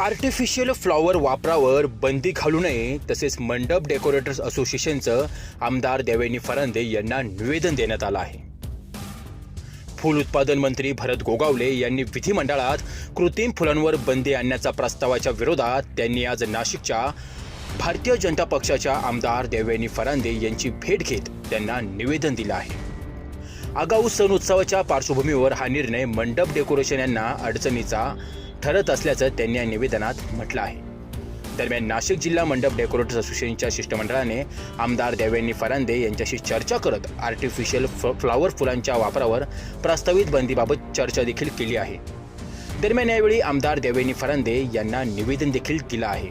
Artificial flower वापरावर बंदी घालू नये तसेच मंडप डेकोरेटर्स असोसिएशनचं आमदार देवेनी फरांदे यांना निवेदन देण्यात आलं आहे. फूल उत्पादन मंत्री भरत गोगावले यांनी विधिमंडळात कृत्रिम फुलांवर बंदी आणण्याच्या प्रस्तावाच्या विरोधात त्यांनी आज नाशिकच्या भारतीय जनता पक्षाच्या आमदार देवेनी फरांदे यांची भेट घेत त्यांना निवेदन दिलं आहे. आगाऊ सण उत्सवाच्या पार्श्वभूमीवर हा निर्णय मंडप डेकोरेशन यांना अडचणीचा ठरत असल्याचं त्यांनी या निवेदनात म्हटलं आहे. दरम्यान नाशिक जिल्हा मंडप डेकोरेटर्स असोसिएशनच्या शिष्टमंडळाने आमदार देवेंनी फरांदे यांच्याशी चर्चा करत आर्टिफिशियल फ्लॉवर फुलांच्या वापरावर प्रस्तावित बंदीबाबत चर्चा देखील केली आहे. दरम्यान यावेळी आमदार देवेंनी फरांदे यांना निवेदन देखील दिलं आहे.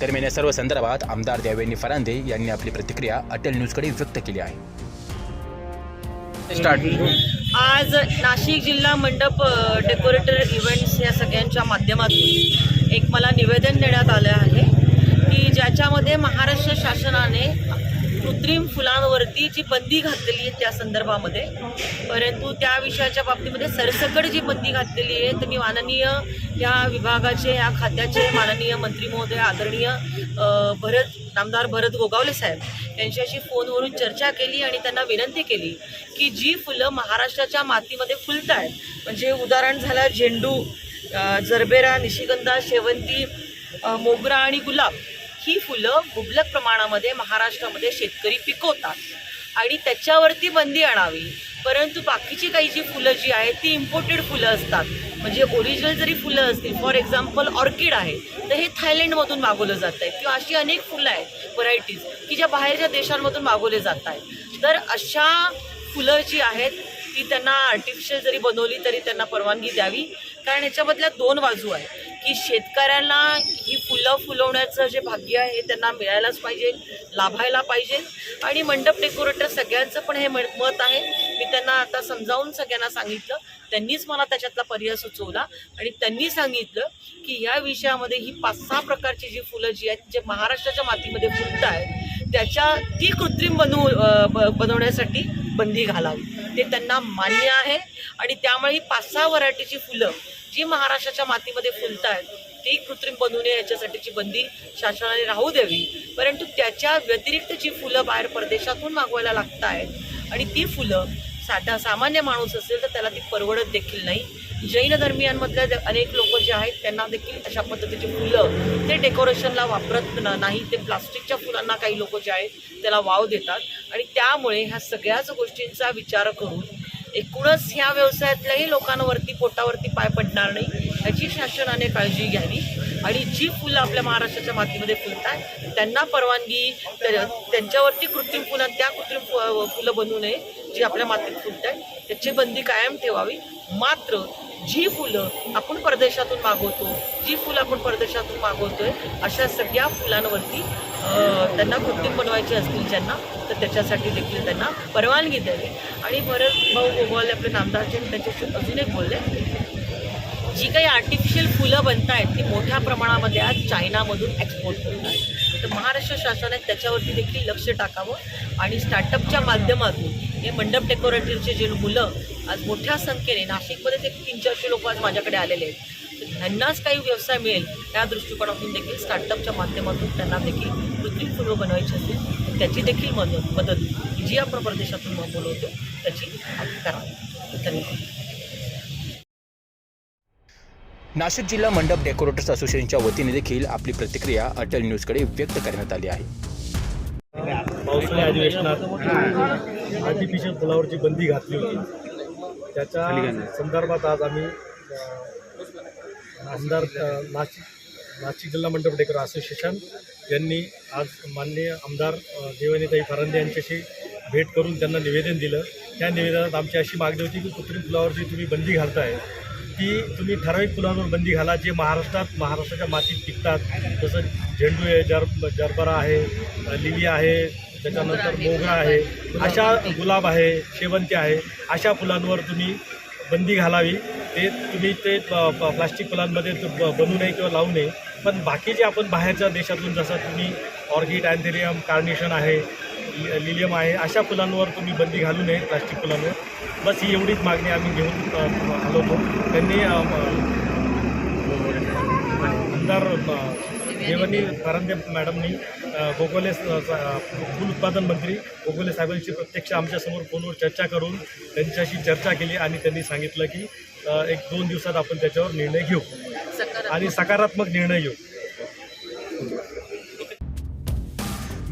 दरम्यान या सर्व संदर्भात आमदार देवेंनी फरांदे यांनी आपली प्रतिक्रिया अटल न्यूजकडे व्यक्त केली आहे. स्टार्ट आज नाशिक जिल्हा मंडप डेकोरेटर इव्हेंट्स या सगळ्यांच्या माध्यमातून एक मला निवेदन देण्यात आलं आहे. की ज्याच्यामध्ये महाराष्ट्र शासनाने कृत्रिम फुलांवरती जी बंदी घातलेली आहे त्या संदर्भामध्ये परंतु त्या विषयाच्या बाबतीमध्ये सरसकट जी बंदी घातलेली आहे तर मी माननीय या विभागाचे या खात्याचे माननीय मंत्री महोदय आदरणीय भरत नामदार भरत गोगावले साहेब यांच्याशी फोनवरून चर्चा केली आणि त्यांना विनंती केली की जी फुलं महाराष्ट्राच्या मातीमध्ये फुलत आहेत म्हणजे उदाहरण झालं झेंडू जरबेरा निशिगंधा शेवंती मोगरा आणि गुलाब ही फुलं मुबलक प्रमाणामध्ये महाराष्ट्रामध्ये शेतकरी पिकवतात. आणि त्याच्यावरती बंदी आणावी. परंतु बाकीची काही जी फुलं जी आहेत ती इम्पोर्टेड फुलं असतात. म्हणजे ओरिजिनल जरी फुलं असतील फॉर एक्झाम्पल ऑर्किड आहे तर हे थायलंडमधून मागवलं जात आहे किंवा अशी अनेक फुलं आहेत व्हरायटीज की ज्या बाहेरच्या देशांमधून मागवले जात आहेत तर अशा फुलं जी आहेत ती त्यांना आर्टिफिशियल जरी बनवली तरी त्यांना परवानगी द्यावी. कारण ह्याच्यामधल्या दोन बाजू आहेत. की शेतकऱ्यांना ही फुलं फुलवण्याचं जे भाग्य आहे त्यांना मिळायलाच पाहिजे लाभायला पाहिजे. आणि मंडप डेकोरेटर सगळ्यांचं पण हे मत आहे. मी त्यांना आता समजावून सगळ्यांना सांगितलं. त्यांनीच मला त्याच्यातला पर्याय सुचवला. आणि त्यांनी सांगितलं की या विषयामध्ये ही पाच सहा प्रकारची जी फुलं जी आहेत जे महाराष्ट्राच्या मातीमध्ये फुलत आहेत त्याच्या ती कृत्रिम बनवू ब- बनवण्यासाठी बंदी घालावी. ते त्यांना मान्य आहे. आणि त्यामुळे ही पाच सहा व्हरायटीची फुलं जी महाराष्ट्राच्या मातीमध्ये फुलत आहेत ती कृत्रिम बनू नये याच्यासाठीची बंदी शासनाने राहू द्यावी परंतु त्याच्या व्यतिरिक्त जी फुलं बाहेर परदेशातून मागवायला लागत आहेत आणि ती फुलं साधा सामान्य माणूस असेल तर त्याला ती परवडत देखील नाही. जैन धर्मियांमधल्या अनेक लोक जे आहेत त्यांना देखील अशा पद्धतीची फुलं ते डेकोरेशनला वापरत नाही ते प्लास्टिकच्या फुलांना काही लोक जे आहेत त्याला वाव देतात. आणि त्यामुळे ह्या सगळ्याच गोष्टींचा विचार करून एकूणच ह्या व्यवसायातल्याही लोकांवरती पोटावरती पाय पडणार नाही. याची शासनाने काळजी घ्यावी. आणि जी फुलं आपल्या महाराष्ट्राच्या मातीमध्ये फुलतात त्यांना परवानगी त्यांच्यावरती कृत्रिम फुलं त्या कृत्रिम फुलं बनवू नये जी आपल्या मातीत फुलत आहेत त्याची बंदी कायम ठेवावी. मात्र जी फुलं आपण परदेशातून मागवतो जी फुलं आपण परदेशातून मागवतोय अशा सगळ्या फुलांवरती त्यांना कृत्रिम बनवायचे असतील ज्यांना तर त्याच्यासाठी देखील त्यांना परवानगी द्यावी. आणि भरत भाऊ गोगोल आपले नामदारचे त्यांच्याशी अजून एक बोलले. जी काही आर्टिफिशियल फुलं बनत आहेत ती मोठ्या प्रमाणामध्ये आज चायनामधून एक्सपोर्ट करत आहेत. तर महाराष्ट्र शासनाने त्याच्यावरती देखील लक्ष टाकावं. आणि स्टार्टअपच्या माध्यमातून हे मंडप डेकोरेटरचे जे मुलं आज मोठ्या संख्येने नाशिकमध्ये ते तीन चारशे लोक आज माझ्याकडे आलेले आहेत. तर त्यांनाच काही व्यवसाय मिळेल त्या दृष्टिकोनातून देखील स्टार्टअपच्या माध्यमातून त्यांना देखील कृत्रिम फुलं बनवायची असतील तर त्याची देखील मदत मदत जी आपण प्रदेशातून बोलवतो त्याची करावी. धन्यवाद. नाशिक जिल्हा मंडप डेकोरेटर्स असोसिएशनच्या वतीने देखील आपली प्रतिक्रिया अटल न्यूजकडे व्यक्त करण्यात आली आहे. पावसाळी अधिवेशनात आर्टिफिशियल फुलावरची बंदी घातली होती. त्याच्या संदर्भात आज आम्ही आमदार नाशिक नाशिक जिल्हा मंडप डेकर असोसिएशन यांनी आज माननीय आमदार देवानीताई फरांदे यांच्याशी भेट करून त्यांना निवेदन दिलं. त्या निवेदनात आमची अशी मागणी होती की कृत्रिम फुलावरची तुम्ही बंदी घालताय ती तुम्ही ठराविक फुलांवर बंदी घाला जे महाराष्ट्रात महाराष्ट्राच्या मातीत पिकतात. जसं झेंडू आहे जर जरबरा आहे लिली आहे त्याच्यानंतर मोगरा आहे अशा गुलाब आहे शेवंती आहे अशा फुलांवर तुम्ही बंदी घालावी. ते तुम्ही ते प- प्लास्टिक फुलांमध्ये बनू ब- बनवू नये किंवा लावू नये. पण बाकी जे आपण बाहेरच्या देशातून जसं तुम्ही ऑर्किड अँथेरियम कार्नेशन आहे लि- लिलियम आहे अशा फुलांवर तुम्ही बंदी घालू नये प्लास्टिक फुलांवर. बस ही एवढीच मागणी आम्ही घेऊन आलो होतो. त्यांनी अ, आमदार देवनी फरांदे मॅडमनी गोगोले फूल उत्पादन मंत्री गोगोले साहेबांशी प्रत्यक्ष आमच्यासमोर फोनवर चर्चा करून त्यांच्याशी चर्चा केली आणि त्यांनी सांगितलं की एक दोन दिवसात आपण त्याच्यावर निर्णय घेऊ आणि सकारात्मक निर्णय घेऊ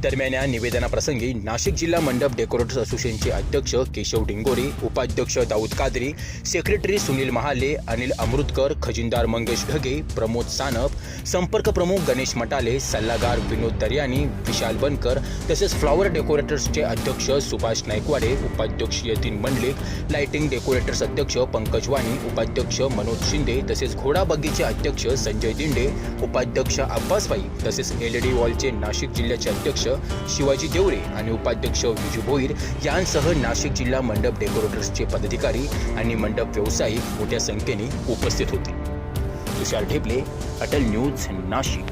दरम्यान या निवेदनाप्रसंगी नाशिक जिल्हा मंडप डेकोरेटर्स असोसिएशनचे अध्यक्ष केशव डिंगोरे उपाध्यक्ष दाऊद कादरी सेक्रेटरी सुनील महाले अनिल अमृतकर खजिनदार मंगेश ढगे प्रमोद सानप संपर्क प्रमुख गणेश मटाले सल्लागार विनोद दर्यानी विशाल बनकर तसेच फ्लॉवर डेकोरेटर्सचे अध्यक्ष सुभाष नायकवाडे उपाध्यक्ष यतीन मंडलिक लाइटिंग डेकोरेटर्स अध्यक्ष पंकज वाणी उपाध्यक्ष मनोज शिंदे तसेच घोडा बग्गीचे अध्यक्ष संजय दिंडे उपाध्यक्ष अब्बासबाई तसेच एलईडी वॉलचे नाशिक जिल्ह्याचे अध्यक्ष अध्यक्ष शिवाजी देवरे आणि उपाध्यक्ष विजू भोईर यांसह नाशिक जिल्हा मंडप डेकोरेटर्सचे पदाधिकारी आणि मंडप व्यावसायिक मोठ्या संख्येने उपस्थित होते. तुषार ढेपले अटल न्यूज नाशिक.